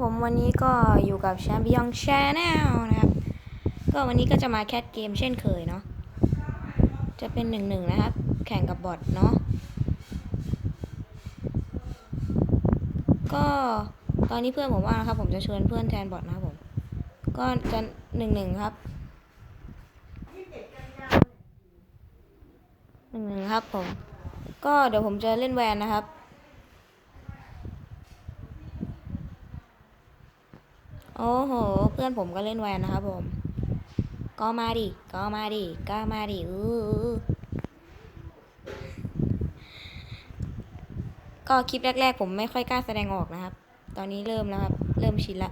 ผมวันนี้ก็อยู่กับแชมป์ยองแชนแนลนะครับ ก็วันนี้ก็จะมาแคทเกมเช่นเคยเนาะจะเป็นหนึ่งหนึ่งนะครับ แข่งกับบอทเนาะก็ตอนนี้เพื่อนผมว่านะครับ ผมจะชวนเพื่อนแทนบอทนะครับผม ก็จะหนึ่งหนึ่งครับหนึ่งหนึ่งครับผม ก็เดี๋ยวผมจะเล่นแวนนะครับ โอ้โห เพื่อนผมก็เล่นแวนนะครับผม ก็มาดิ ก็มาดิ ก็มาดิอู้อู้ก็คลิปแรกๆ ผมไม่ค่อยกล้าแสดงออกนะครับ ตอนนี้เริ่มแล้วครับ เริ่มชินละ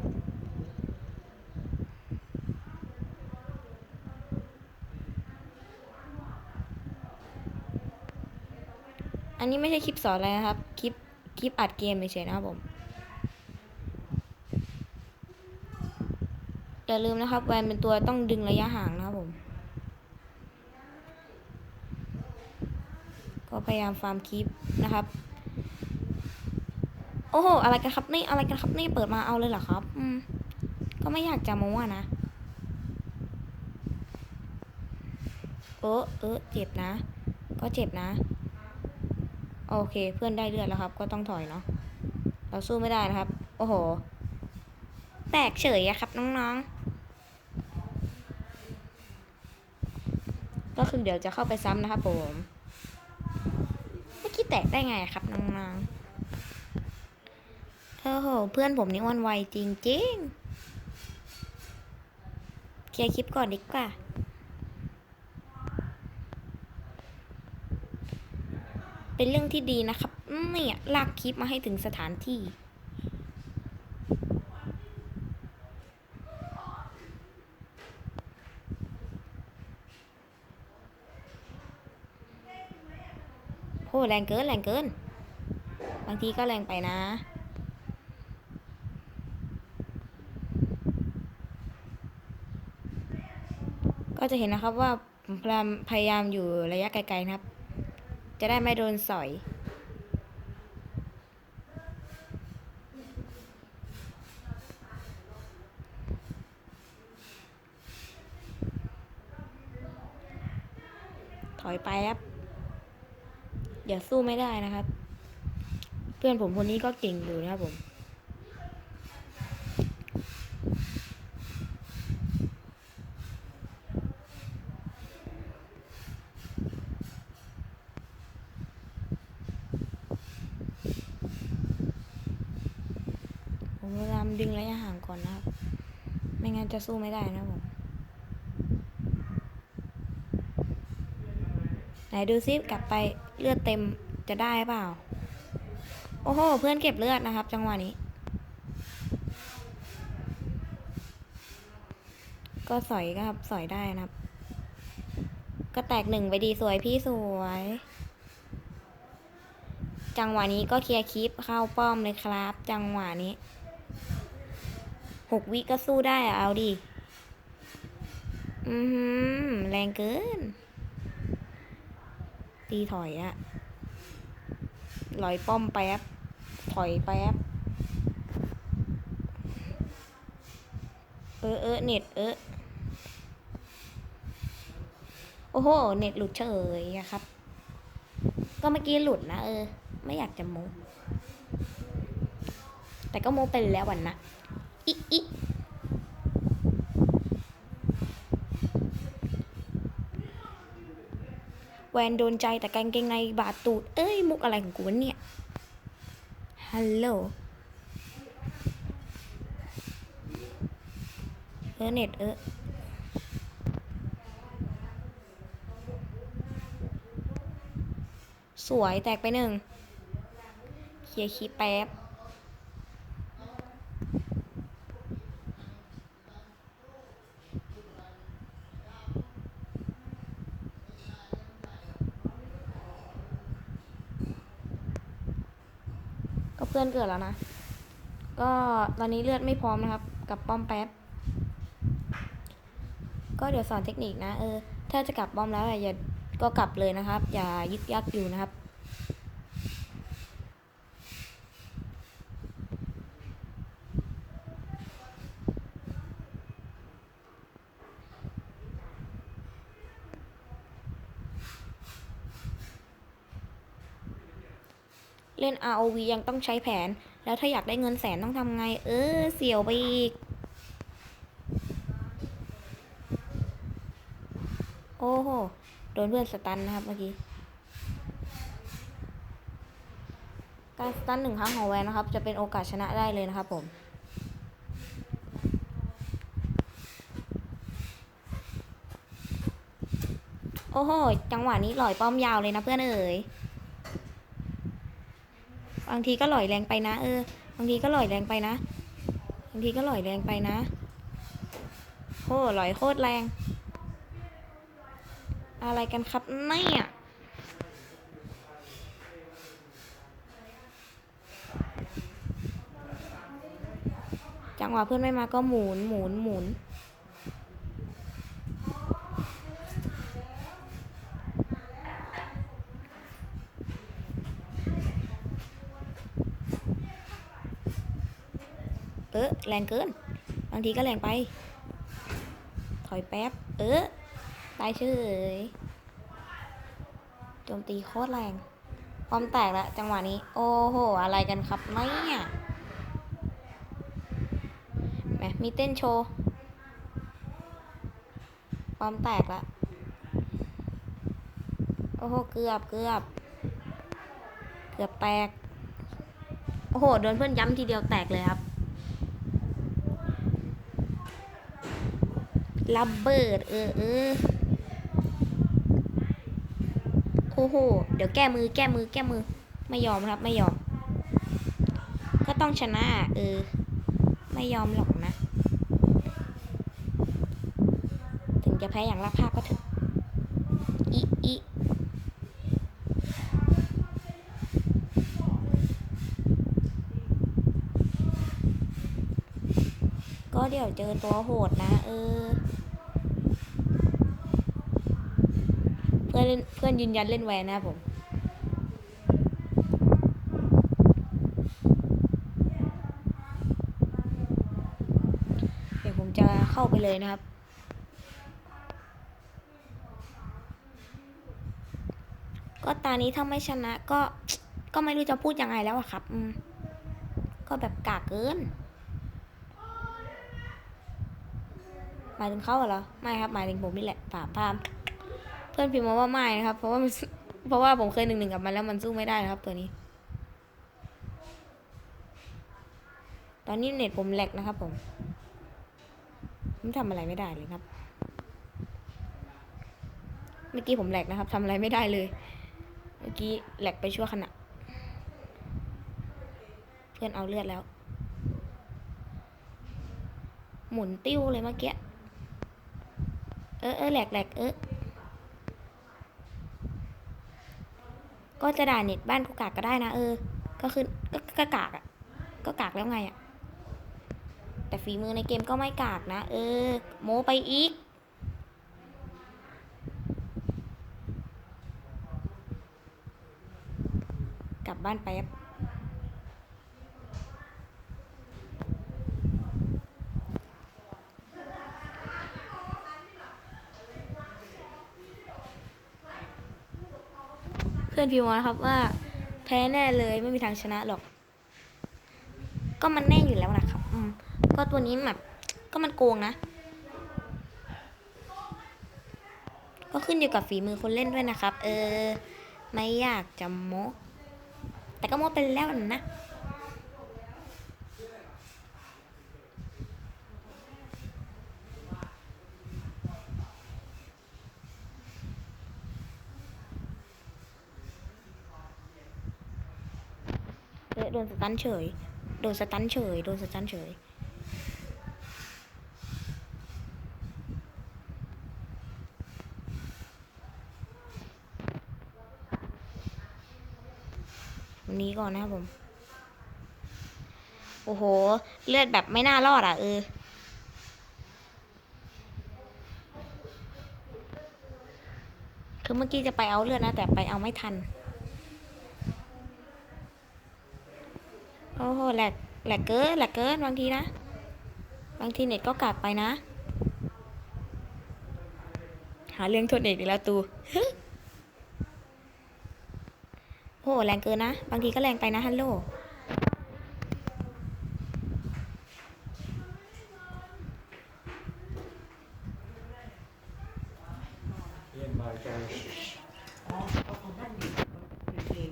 อันนี้ไม่ใช่คลิปสอนอะไรนะครับ คลิป คลิปอัดเกมเฉยๆนะครับผม อย่าลืมนะครับแวนเป็นตัวต้องดึงระยะห่างนะครับผม ก็พยายามฟาร์มคลิปนะครับ โอ้โหอะไรกันครับนี่อะไรกันครับนี่เปิดมาเอาเลยเหรอครับ อืม ก็ไม่อยากจะโม้นะเออเออเจ็บนะ ก็เจ็บนะ โอเค เพื่อนได้เลือดแล้วครับ ก็ต้องถอยเนาะเราสู้ไม่ได้นะครับ โอ้โห แตกเฉยอะครับน้องๆ ก็คือเดี๋ยวจะเข้าไปซ้ำนะครับผมเมื่อกี้แตกได้ไงครับน้องๆโอ้โหเพื่อนผมนี่วันไวจริงๆ เคลียร์คลิปก่อนดีกว่าเป็นเรื่องที่ดีนะครับเนี่ยลากคลิปมาให้ถึงสถานที่ โหแรงเกินแรงเกิน บางทีก็แรงไปนะ ก็จะเห็นนะครับว่าพยายามอยู่ระยะไกลๆนะครับ จะได้ไม่โดนสอยถอยไปครับ อย่าสู้ไม่ได้นะครับ เพื่อนผมคนนี้ก็เก่งอยู่นะครับผมผมพยายามดึงระยะห่างก่อนนะครับ ไม่งั้นจะสู้ไม่ได้นะครับผม ไหนดูซิกลับไปเลือดเต็มจะได้เปล่า โอ้โห เพื่อนเก็บเลือดนะครับ จังหวะนี้ ก็สอยก็ครับสอยได้นะครับ ก็แตกหนึ่งไปดีสวยพี่สวย จังหวะนี้ก็เคลียร์คลิปเข้าป้อมเลยครับ จังหวะนี้หกวิก็สู้ได้อะเอาดิ อือหือแรงเกิน ตีถอยอะลอยป้อมแป๊บ ถอยแป๊บ เออเออเน็ตเออโอ้โห เน็ตหลุดเฉยอะครับ ก็เมื่อกี้หลุดนะ เออ ไม่อยากจะโมแต่ก็โมไปแล้ววันนะอิอิ แวนโดนใจแต่กางเกงในบาดตูด เอ้ย มุกอะไรของกูวะเนี่ย ฮัลโหล เออเน็ตเออสวยแตกไปหนึ่งเคลียร์คีย์แป๊บ พื่อนเกิดแล้วนะ ก็ตอนนี้เลือดไม่พร้อมนะครับ กับป้อมแป๊บ ก็เดี๋ยวสอนเทคนิคนะ เออ ถ้าจะกลับป้อมแล้วอะอย่าก็กลับเลยนะครับ อย่ายึกยักอยู่นะครับ เล่น ROV ยังต้องใช้แผน แล้วถ้าอยากได้เงินแสนต้องทำไง เออ เสียวไปอีก โอ้โห โดนเพื่อนสตันนะครับเมื่อกี้ การสตันหนึ่งครั้งของแวนนะครับ จะเป็นโอกาสชนะได้เลยนะครับผมโอ้โห จังหวะนี้ลอยป้อมยาวเลยนะเพื่อนเอ๋ย บางทีก็หลอยแรงไปนะ เออ บางทีก็หลอยแรงไปนะ บางทีก็หลอยแรงไปนะโอ้หลอยโคตรแรง อะไรกันครับเนี่ยจังหวะเพื่อนไม่มาก็หมุนหมุนหมุน เออแรงเกิน บางทีก็แรงไป ถอยแป๊บ เออตายเฉยโจมตีโคตรแรงป้อมแตกแล้วจังหวะนี้ โอ้โห อะไรกันครับเนี่ยแหมมีเต้นโชว์ป้อมแตกแล้วโอ้โห เกือบเกือบ เกือบแตก โอ้โห โดนเพื่อนย้ำทีเดียวแตกเลยครับ ระเบิด เออเออโอ้โห เดี๋ยวแก้มือแก้มือแก้มือ ไม่ยอมครับไม่ยอม ก็ต้องชนะ เออ ไม่ยอมหรอกนะ ถึงจะแพ้อย่างราบภาพก็เถอะอีอี ก็เดี๋ยวเจอตัวโหดนะ เออ เพื่อนเพื่อนยืนยันเล่นแวนนะครับผมเดี๋ยวผมจะเข้าไปเลยนะครับก็ตานี้ถ้าไม่ชนะก็ก็ไม่รู้จะพูดยังไงแล้วอะครับ ก็แบบกากเกิน หมายถึงเขาเหรอ ไม่ครับ หมายถึงผมนี่แหละป่าพาม เพื่อนพิมพ์มาว่าไม่นะครับ เพราะว่ามันเพราะว่าผมเคยหนึ่งหนึ่งกับมันแล้วมันสู้ไม่ได้ครับตัวนี้ ตอนนี้เน็ตผมแหลกนะครับ ผมผมทำอะไรไม่ได้เลยครับ เมื่อกี้ผมแหลกนะครับทำอะไรไม่ได้เลย เมื่อกี้แหลกไปชั่วขณะ เพื่อนเอาเลือดแล้ว หมุนติ้วเลยเมื่อกี้ เออเออแหลกแหลกเออก็จะด่าเน็ตบ้านกูกากก็ได้นะ เออ ก็คือก็ก็กากอะ่ะ ก็กากแล้วไงอะ่ะ แต่ฝีมือในเกมก็ไม่กากนะ เออ โมไปอีก กลับบ้านไปครับเพื่อนพิมพ์มานะครับว่า แพ้แน่เลยไม่มีทางชนะหรอก ก็มันแน่อยู่แล้วนะครับ อืม ก็ตัวนี้แบบก็มันโกงนะ ก็ขึ้นอยู่กับฝีมือคนเล่นด้วยนะครับ เออ ไม่อยากจะโมแต่ก็โมกไปแล้วนะ โดนสตันเฉย โดนสตันเฉย โดนสตันเฉย วันนี้ก่อนนะครับผม โอ้โห เลือดแบบไม่น่ารอดอะเออคือเมื่อกี้จะไปเอาเลือดนะ แต่ไปเอาไม่ทัน โอ้โหแหลกแหลกเกินแหลกเกินบางทีนะ บางทีเน็ตก็กากไปนะ หาเรื่องโทษเน็ตอีกแล้วตูโอ้โหแรงเกินนะ บางทีก็แรงไปนะฮัลโหล เรียนบายใจ อ๋อเอาของท่านอยู่เพลง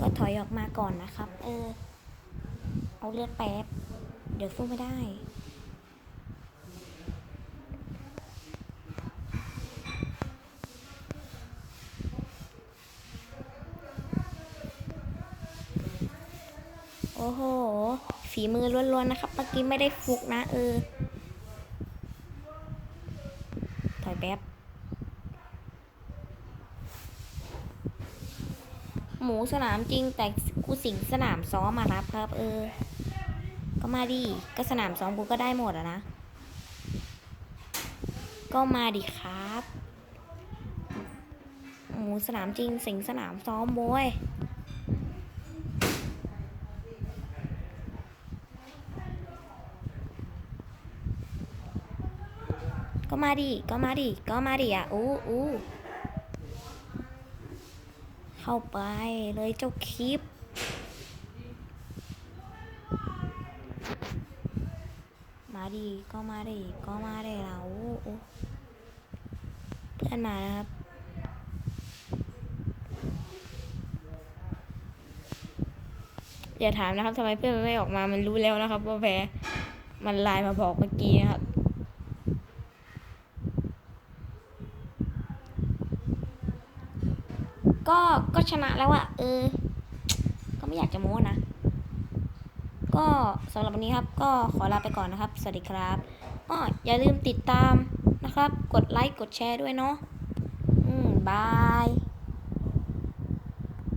ก็ถ อยออกมาก่อนนะครับ เออ เอาเลือดแป๊บ เดี๋ยวสู้ไม่ได้ โอ้โห ฝีมือล้วนๆนะครับ เมื่อกี้ไม่ได้ฟุกนะ เออ ถอยแป๊บ หมู สนามจริงแต่กูสิงสนามซ้อมมารับครับ เออ ก็มาดิก็สนามซ้อมกูก็ได้หมดอะนะ ก็มาดิครับหมูสนามจริง สิงสนามซ้อมโว้ยก็มาดิ ก็มาดิ ก็มาดิอะ อู้อู้ เข้าไปเลยเจ้าคลิป มาดีก็มาดีก็มาได้แล้วเพื่อนมานะครับอย่าถามนะครับทำไมเพื่อนมันไม่ออกมามันรู้แล้วนะครับว่าแพ้มันไลน์มาบอกเมื่อกี้นะครับ ก็ก็ชนะแล้วอะเออ ก็ไม่อยากจะโม้นะ ก็สำหรับวันนี้ครับ ก็ขอลาไปก่อนนะครับ สวัสดีครับอ้ออย่าลืมติดตามนะครับ กดไลค์ กดแชร์ด้วยเนาะ อืม บาย